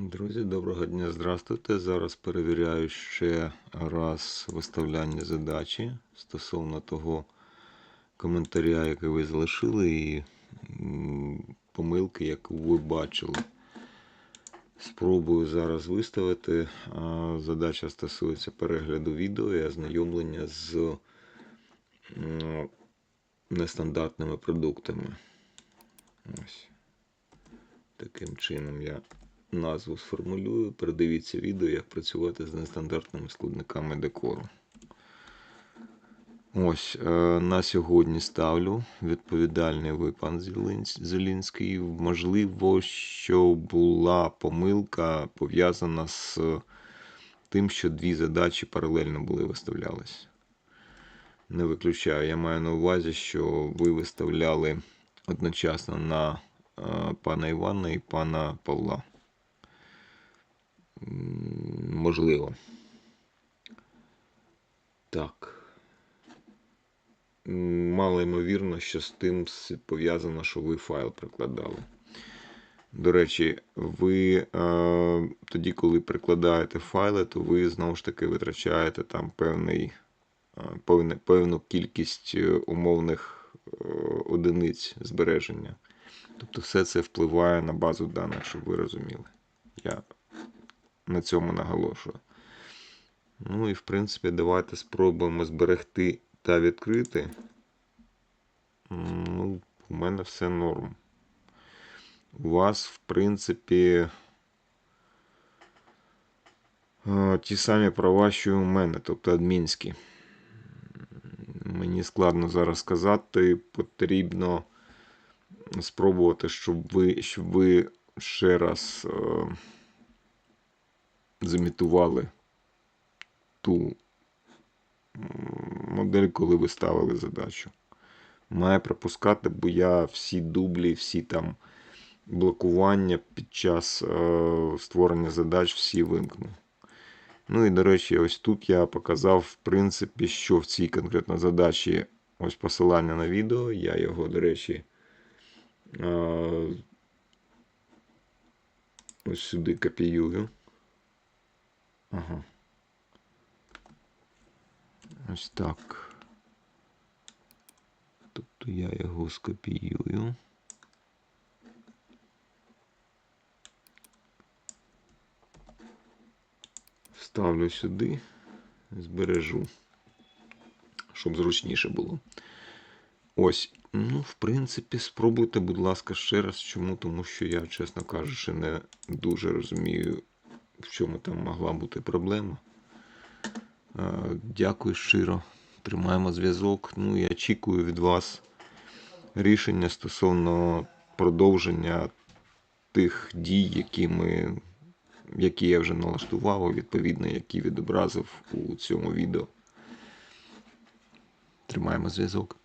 Друзі, доброго дня, здравствуйте. Зараз перевіряю ще раз виставляння задачі стосовно того коментаря, який ви залишили, і помилки, яку ви бачили. Спробую зараз виставити. Задача стосується перегляду відео і ознайомлення з нестандартними продуктами. Ось. Таким чином я назву сформулюю. Передивіться відео, як працювати з нестандартними складниками декору. Ось е, на сьогодні ставлю відповідальний ви, пан Зелінський. Можливо, що була помилка пов'язана з тим, що дві задачі паралельно були виставлялись. Не виключаю. Я маю на увазі, що ви виставляли одночасно на е, пана Івана і пана Павла. Можливо. Так. Мало ймовірно, що з тим пов'язано, що ви файл прикладали. До речі, ви е, тоді, коли прикладаєте файли, то ви знову ж таки витрачаєте там певний, е, певне, певну кількість е, умовних е, одиниць збереження. Тобто все це впливає на базу даних, щоб ви розуміли. Я на цьому наголошую. Ну і в принципі, давайте спробуємо зберегти та відкрити. Ну, у мене все норм. У вас, в принципі, е, ті самі права, що і у мене, тобто адмінські. Мені складно зараз сказати, потрібно спробувати, щоб ви, щоб ви ще раз зімітували ту модель, коли ви ставили задачу. Має пропускати, бо я всі дублі, всі там блокування під час е, створення задач всі вимкну. Ну і до речі, ось тут я показав, в принципі, що в цій конкретно задачі ось посилання на відео. Я його, до речі, е, ось сюди копіюю. Ага. Ось так. Тобто я його скопіюю. Вставлю сюди, збережу, щоб зручніше було. Ось, ну, в принципі, спробуйте, будь ласка, ще раз. Чому? Тому що я, чесно кажучи, не дуже розумію, в чому там могла бути проблема. Е, Дякую щиро. Тримаємо зв'язок. Ну і очікую від вас рішення стосовно продовження тих дій, які ми, які я вже налаштував, відповідно, які відобразив у цьому відео. Тримаємо зв'язок.